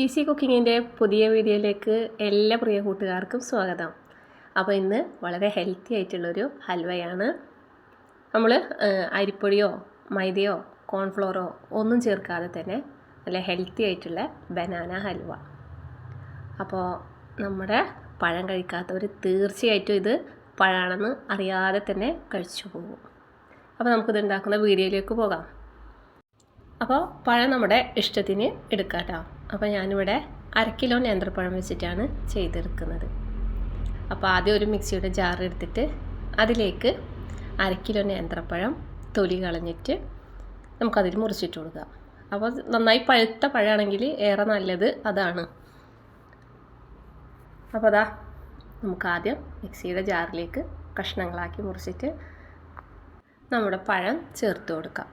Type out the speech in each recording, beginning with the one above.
Easy കുക്കിങ്ങിന്റെ പുതിയ വീഡിയോയിലേക്ക് എല്ലാ പ്രിയ കൂട്ടുകാർക്കും സ്വാഗതം. അപ്പോൾ ഇന്ന് വളരെ ഹെൽത്തി ആയിട്ടുള്ളൊരു ഹൽവയാണ്. നമ്മൾ അരിപ്പൊടിയോ മൈദയോ കോൺഫ്ലോറോ ഒന്നും ചേർക്കാതെ തന്നെ നല്ല ഹെൽത്തി ആയിട്ടുള്ള ബനാന ഹൽവ. അപ്പോൾ നമ്മുടെ പഴം കഴിക്കാത്തവർ തീർച്ചയായിട്ടും ഇത് പഴമാണെന്ന് അറിയാതെ തന്നെ കഴിച്ചു പോകും. അപ്പോൾ നമുക്കിത് ഉണ്ടാക്കുന്ന വീഡിയോയിലേക്ക് പോകാം. അപ്പോൾ പഴം നമ്മുടെ ഇഷ്ടത്തിന് എടുക്കാം കേട്ടോ അപ്പോൾ ഞാനിവിടെ അര കിലോ നേന്ത്രപ്പഴം വെച്ചിട്ടാണ് ചെയ്തെടുക്കുന്നത്. അപ്പോൾ ആദ്യം ഒരു മിക്സിയുടെ ജാർ എടുത്തിട്ട് അതിലേക്ക് അര കിലോ നേന്ത്രപ്പഴം തൊലി കളഞ്ഞിട്ട് നമുക്കതിൽ മുറിച്ചിട്ട് കൊടുക്കാം. അപ്പോൾ നന്നായി പഴുത്ത പഴമാണെങ്കിൽ ഏറെ നല്ലത് അതാണ്. അപ്പോൾ അതാ നമുക്ക് ആദ്യം മിക്സിയുടെ ജാറിലേക്ക് കഷ്ണങ്ങളാക്കി മുറിച്ചിട്ട് നമ്മുടെ പഴം ചേർത്ത് കൊടുക്കാം.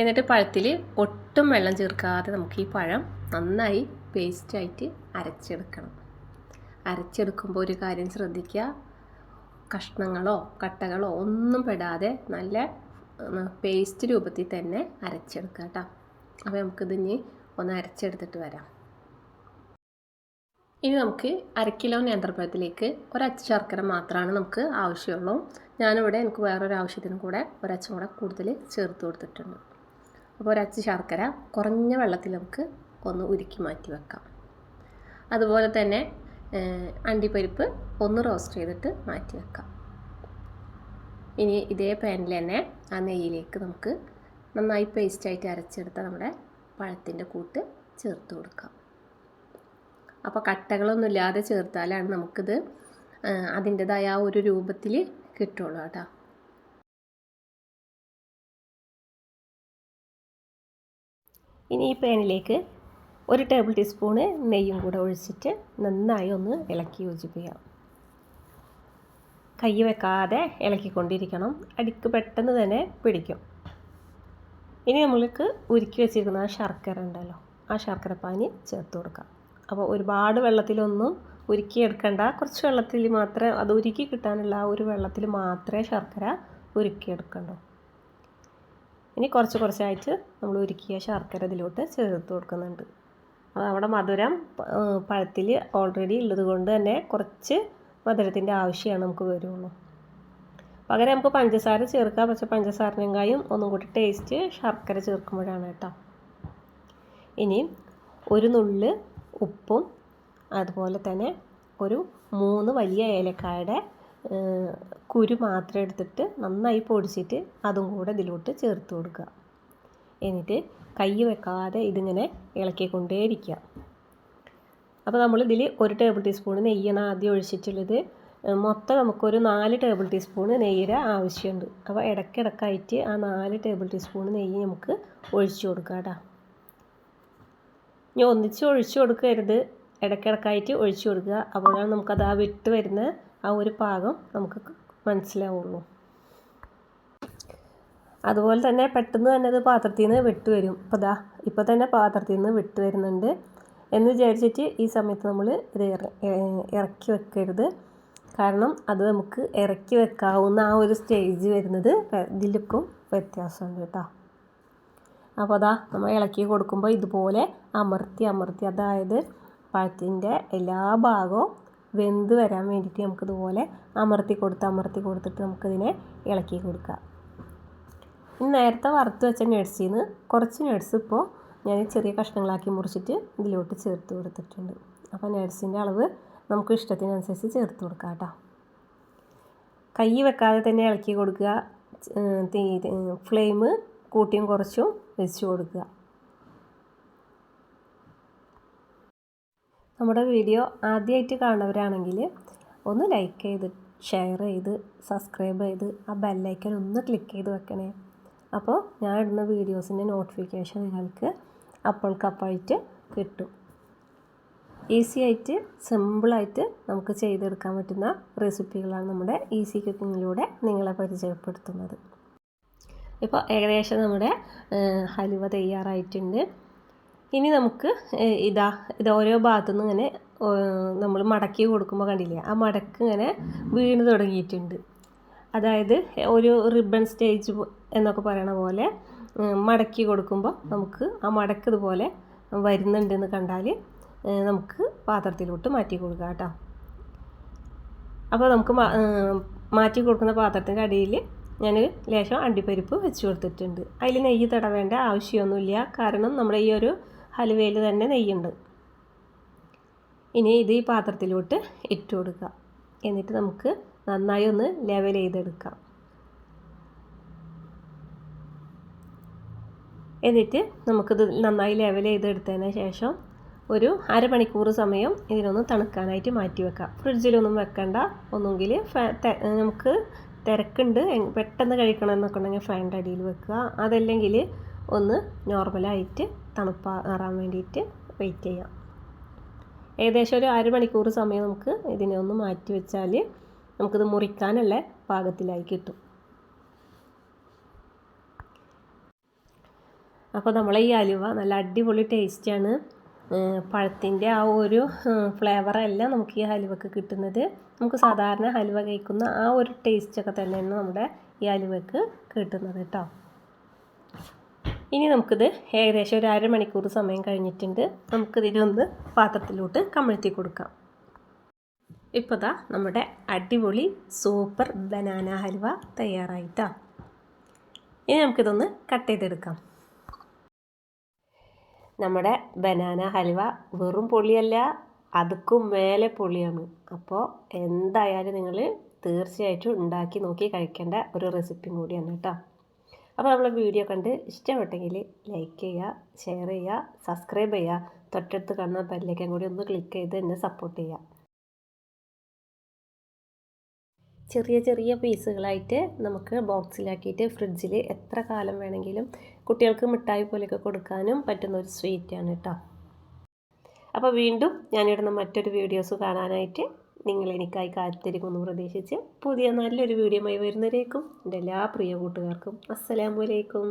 എന്നിട്ട് പഴത്തിൽ ഒട്ടും വെള്ളം ചേർക്കാതെ നമുക്ക് ഈ പഴം നന്നായി പേസ്റ്റായിട്ട് അരച്ചെടുക്കണം. അരച്ചെടുക്കുമ്പോൾ ഒരു കാര്യം ശ്രദ്ധിക്കുക കഷ്ണങ്ങളോ കട്ടകളോ ഒന്നും പെടാതെ നല്ല പേസ്റ്റ് രൂപത്തിൽ തന്നെ അരച്ചെടുക്കുക കേട്ടോ അപ്പോൾ നമുക്കിതിനി ഒന്ന് അരച്ചെടുത്തിട്ട് വരാം. ഇനി നമുക്ക് അര കിലോ നേന്ത്രപ്പഴത്തിലേക്ക് ഒരച്ച ശർക്കര മാത്രമാണ് നമുക്ക് ആവശ്യമുള്ളൂ. ഞാനിവിടെ എനിക്ക് വേറൊരു ആവശ്യത്തിനും കൂടെ ഒരച്ചും കൂടെ കൂടുതൽ ചേർത്ത് കൊടുത്തിട്ടുണ്ട്. അപ്പോൾ ഒരച്ച് ശർക്കര കുറഞ്ഞ വെള്ളത്തിൽ നമുക്ക് ഒന്ന് ഉരുക്കി മാറ്റി വെക്കാം. അതുപോലെ തന്നെ അണ്ടിപ്പരിപ്പ് ഒന്ന് റോസ്റ്റ് ചെയ്തിട്ട് മാറ്റി വെക്കാം. ഇനി ഇതേ പാനിൽ തന്നെ ആ നെയ്യിലേക്ക് നമുക്ക് നന്നായി പേസ്റ്റായിട്ട് അരച്ചെടുത്ത നമ്മുടെ പഴത്തിന്റെ കൂട്ട് ചേർത്ത് കൊടുക്കാം. അപ്പോൾ കട്ടകളൊന്നും ഇല്ലാതെ ചേർത്താലാണ് നമുക്കിത് അതിന്റെതായ ആ ഒരു രൂപത്തിൽ കിട്ടുള്ളൂ കേട്ടോ. ഇനി ഈ പാനിലേക്ക് ഒരു ടേബിൾ ടീസ്പൂണ് നെയ്യും കൂടെ ഒഴിച്ചിട്ട് നന്നായി ഒന്ന് ഇളക്കി യോജിപ്പിക്കാം കൈ വെക്കാതെ ഇളക്കിക്കൊണ്ടിരിക്കണം. അടിക്ക് പെട്ടെന്ന് തന്നെ പിടിക്കും. ഇനി നമ്മൾക്ക് ഉരുക്കി വെച്ചിരിക്കുന്ന ആ ശർക്കര ഉണ്ടല്ലോ ആ ശർക്കര പാനി ചേർത്ത് കൊടുക്കാം. അപ്പോൾ ഒരുപാട് വെള്ളത്തിലൊന്നും ഉരുക്കിയെടുക്കണ്ട കുറച്ച് വെള്ളത്തിൽ മാത്രമേ അത് ഉരുക്കി കിട്ടാനുള്ള ആ ഒരു വെള്ളത്തിൽ മാത്രമേ ശർക്കര ഉരുക്കിയെടുക്കണ്ടൂ ഇനി കുറച്ച് കുറച്ചായിട്ട് നമ്മൾ ഉരുക്കിയ ശർക്കര ഇതിലോട്ട് ചേർത്ത് കൊടുക്കുന്നുണ്ട്. അവിടെ മധുരം പഴത്തിൽ ഓൾറെഡി ഉള്ളത് കൊണ്ട് തന്നെ കുറച്ച് മധുരത്തിന്റെ ആവശ്യമാണ് നമുക്ക് വരുള്ളൂ. പകരം നമുക്ക് പഞ്ചസാര ചേർക്കാം. പക്ഷേ പഞ്ചസാരനെങ്കായും ഒന്നും കൂടി ടേസ്റ്റ് ശർക്കര ചേർക്കുമ്പോഴാണ് കേട്ടോ. ഇനി ഒരു നുള്ള് ഉപ്പും അതുപോലെ തന്നെ ഒരു മൂന്ന് വലിയ ഏലക്കായുടെ കുരു മാത്രം എടുത്തിട്ട് നന്നായി പൊടിച്ചിട്ട് അതും കൂടെ ഇതിലോട്ട് ചേർത്ത് കൊടുക്കുക. എന്നിട്ട് കൈ വെക്കാതെ ഇതിങ്ങനെ ഇളക്കിക്കൊണ്ടേയിരിക്കുക. അപ്പോൾ നമ്മൾ ഇതിൽ ഒരു ടേബിൾ ടീസ്പൂൺ നെയ്യാണ് ആദ്യം ഒഴിച്ചിട്ടുള്ളത്. മൊത്തം നമുക്കൊരു നാല് ടേബിൾ ടീസ്പൂൺ നെയ്യുടെ ആവശ്യമുണ്ട്. അപ്പോൾ ഇടയ്ക്കിടക്കായിട്ട് ആ നാല് ടേബിൾ ടീസ്പൂൺ നെയ്യ് നമുക്ക് ഒഴിച്ചു കൊടുക്കാം കേട്ടോ. ഇനി ഒന്നിച്ച് ഒഴിച്ചു കൊടുക്കരുത്. ഇടയ്ക്കിടക്കായിട്ട് ഒഴിച്ചു കൊടുക്കുക. അപ്പോഴാണ് നമുക്കത് ആ വിട്ട് വരുന്ന ആ ഒരു പാകം നമുക്ക് മനസ്സിലാവുള്ളൂ. അതുപോലെ തന്നെ പെട്ടെന്ന് തന്നെ അത് പാത്രത്തിൽ നിന്ന് വിട്ട് വരും. ഇപ്പോൾ ദാ ഇപ്പോൾ തന്നെ പാത്രത്തിൽ നിന്ന് വിട്ട് വരുന്നുണ്ട് എന്ന് വിചാരിച്ചിട്ട് ഈ സമയത്ത് നമ്മൾ ഇത് ഇറക്കി വെക്കരുത്. കാരണം അത് നമുക്ക് ഇറക്കി വെക്കാവുന്ന ആ ഒരു സ്റ്റേജ് വരുന്നത് ഇതിലൊക്കും വ്യത്യാസമുണ്ട് കേട്ടോ. അപ്പോൾ അതാ നമ്മൾ ഇളക്കി കൊടുക്കുമ്പോൾ ഇതുപോലെ അമർത്തി അമർത്തി. അതായത് പഴത്തിന്റെ എല്ലാ ഭാഗവും വെന്ത് വരാൻ വേണ്ടിയിട്ട് നമുക്കിതുപോലെ അമർത്തി കൊടുത്ത് അമർത്തി കൊടുത്തിട്ട് നമുക്കിതിനെ ഇളക്കി കൊടുക്കാം. ഇനി നേരത്തെ വറുത്ത് വെച്ച നട്സിൽ നിന്ന് കുറച്ച് നട്സ് ഇപ്പോൾ ഞാൻ ചെറിയ കഷ്ണങ്ങളാക്കി മുറിച്ചിട്ട് ഇതിലോട്ട് ചേർത്ത് കൊടുത്തിട്ടുണ്ട്. അപ്പോൾ നട്സിന്റെ അളവ് നമുക്ക് ഇഷ്ടത്തിനനുസരിച്ച് ചേർത്ത് കൊടുക്കാം കേട്ടോ. കൈ വെക്കാതെ തന്നെ ഇളക്കി കൊടുക്കുക. തീ ഫ്ലെയിം കൂട്ടിയും കുറച്ചും വെച്ച് കൊടുക്കുക. നമ്മുടെ വീഡിയോ ആദ്യമായിട്ട് കാണുന്നവരാണെങ്കിൽ ഒന്ന് ലൈക്ക് ചെയ്ത് ഷെയർ ചെയ്ത് സബ്സ്ക്രൈബ് ചെയ്ത് ആ ബെല്ലൈക്കൻ ഒന്ന് ക്ലിക്ക് ചെയ്ത് വെക്കണേ. അപ്പോൾ ഞാൻ ഇടുന്ന വീഡിയോസിന്റെ നോട്ടിഫിക്കേഷൻ നിങ്ങൾക്ക് അപ്പോൾക്കപ്പോഴായിട്ട് കിട്ടും. ഈസി ആയിട്ട് സിമ്പിളായിട്ട് നമുക്ക് ചെയ്തെടുക്കാൻ പറ്റുന്ന റെസിപ്പികളാണ് നമ്മുടെ ഈസി കുക്കിങ്ങിലൂടെ നിങ്ങളെ പരിചയപ്പെടുത്തുന്നത്. ഇപ്പോൾ ഏകദേശം നമ്മുടെ ഹലുവ തയ്യാറായിട്ടുണ്ട്. ഇനി നമുക്ക് ഇതാ ഇത് ഓരോ ഭാഗത്തു നിന്ന് ഇങ്ങനെ നമ്മൾ മടക്കി കൊടുക്കുമ്പോൾ കണ്ടില്ലേ ആ മടക്ക് ഇങ്ങനെ വീണ് തുടങ്ങിയിട്ടുണ്ട്. അതായത് ഒരു റിബൺ സ്റ്റേജ് എന്നൊക്കെ പറയണ പോലെ മടക്കി കൊടുക്കുമ്പോൾ നമുക്ക് ആ മടക്ക് ഇതുപോലെ വരുന്നുണ്ടെന്ന് കണ്ടാൽ നമുക്ക് പാത്രത്തിലോട്ട് മാറ്റി കൊടുക്കാം കേട്ടോ. അപ്പോൾ നമുക്ക് മാറ്റി കൊടുക്കുന്ന പാത്രത്തിന്റെ അടിയിൽ ഞാൻ ലേശം അണ്ടിപ്പരിപ്പ് വെച്ച് കൊടുത്തിട്ടുണ്ട്. അതിൽ നെയ്യ് തടവേണ്ട ആവശ്യമൊന്നുമില്ല. കാരണം നമ്മുടെ ഈ ഒരു ഹലുവയിൽ തന്നെ നെയ്യുണ്ട്. ഇനി ഇത് ഈ പാത്രത്തിലോട്ട് ഇട്ട് കൊടുക്കുക. എന്നിട്ട് നമുക്ക് നന്നായി ഒന്ന് ലെവൽ ചെയ്തെടുക്കാം. എന്നിട്ട് നമുക്കിത് നന്നായി ലെവൽ ചെയ്തെടുത്തതിന് ശേഷം ഒരു അരമണിക്കൂർ സമയം ഇതിനൊന്ന് തണുക്കാനായിട്ട് മാറ്റി വെക്കാം. ഫ്രിഡ്ജിലൊന്നും വെക്കണ്ട. ഒന്നുകിൽ നമുക്ക് തിരക്കുണ്ട്. പെട്ടെന്ന് കഴിക്കണം എന്നൊക്കെ ഉണ്ടെങ്കിൽ ഫാനിന്റെ അടിയിൽ വെക്കുക. അതല്ലെങ്കിൽ ഒന്ന് നോർമലായിട്ട് തണുപ്പാറാൻ വേണ്ടിയിട്ട് വെയിറ്റ് ചെയ്യാം. ഏകദേശം ഒരു അരമണിക്കൂർ സമയം നമുക്ക് ഇതിനെ ഒന്ന് മാറ്റി വെച്ചാൽ നമുക്കിത് മുറിക്കാനുള്ള പാകത്തിലായി കിട്ടും. അപ്പോൾ നമ്മളെ ഈ അലുവ നല്ല അടിപൊളി ടേസ്റ്റാണ് പഴത്തിന്റെ ആ ഒരു ഫ്ലേവറല്ല നമുക്ക് ഈ ഹലുവക്ക് കിട്ടുന്നത്. നമുക്ക് സാധാരണ ഹലുവ കഴിക്കുന്ന ആ ഒരു ടേസ്റ്റൊക്കെ തന്നെയാണ് നമ്മുടെ ഈ ഹലുവക്ക് കിട്ടുന്നത് കേട്ടോ ഇനി നമുക്കിത് ഏകദേശം ഒരു അരമണിക്കൂർ സമയം കഴിഞ്ഞിട്ടുണ്ട്. നമുക്കിതിനൊന്ന് പാത്രത്തിലോട്ട് കമഴ്ത്തി കൊടുക്കാം. ഇപ്പോൾ ദാ നമ്മുടെ അടിപൊളി സൂപ്പർ ബനാന ഹൽവ തയ്യാറായിട്ടാ. ഇനി നമുക്കിതൊന്ന് കട്ട് ചെയ്തെടുക്കാം. നമ്മുടെ ബനാന ഹൽവ വെറും പൊളിയല്ല അതുക്കും മേലെ പൊളിയാണ്. അപ്പോൾ എന്തായാലും നിങ്ങൾ തീർച്ചയായിട്ടും ഉണ്ടാക്കി നോക്കി കഴിക്കേണ്ട ഒരു റെസിപ്പിയും കൂടിയാണ് കേട്ടോ. അപ്പോൾ നമ്മളെ വീഡിയോ കണ്ട് ഇഷ്ടപ്പെട്ടെങ്കിൽ ലൈക്ക് ചെയ്യുക ഷെയർ ചെയ്യുക സബ്സ്ക്രൈബ് ചെയ്യുക. തൊട്ടടുത്ത് കാണുന്ന ബെല്ലേക്കും കൂടി ഒന്ന് ക്ലിക്ക് ചെയ്ത് എന്നെ സപ്പോർട്ട് ചെയ്യുക. ചെറിയ ചെറിയ പീസുകളായിട്ട് നമുക്ക് ബോക്സിലാക്കിയിട്ട് ഫ്രിഡ്ജിൽ എത്ര കാലം വേണമെങ്കിലും കുട്ടികൾക്ക് മിഠായി പോലെയൊക്കെ കൊടുക്കാനും പറ്റുന്ന ഒരു സ്വീറ്റാണ് കേട്ടോ. അപ്പോൾ വീണ്ടും ഞാനിടുന്ന മറ്റൊരു വീഡിയോസ് കാണാനായിട്ട് നിങ്ങൾ എനിക്കായി കാത്തിരിക്കുമെന്ന് പ്രതീക്ഷിച്ച് പുതിയ നല്ലൊരു വീഡിയോയുമായി വരുന്നവരേക്കും എന്റെ എല്ലാ പ്രിയ കൂട്ടുകാർക്കും അസ്സലാമലൈക്കും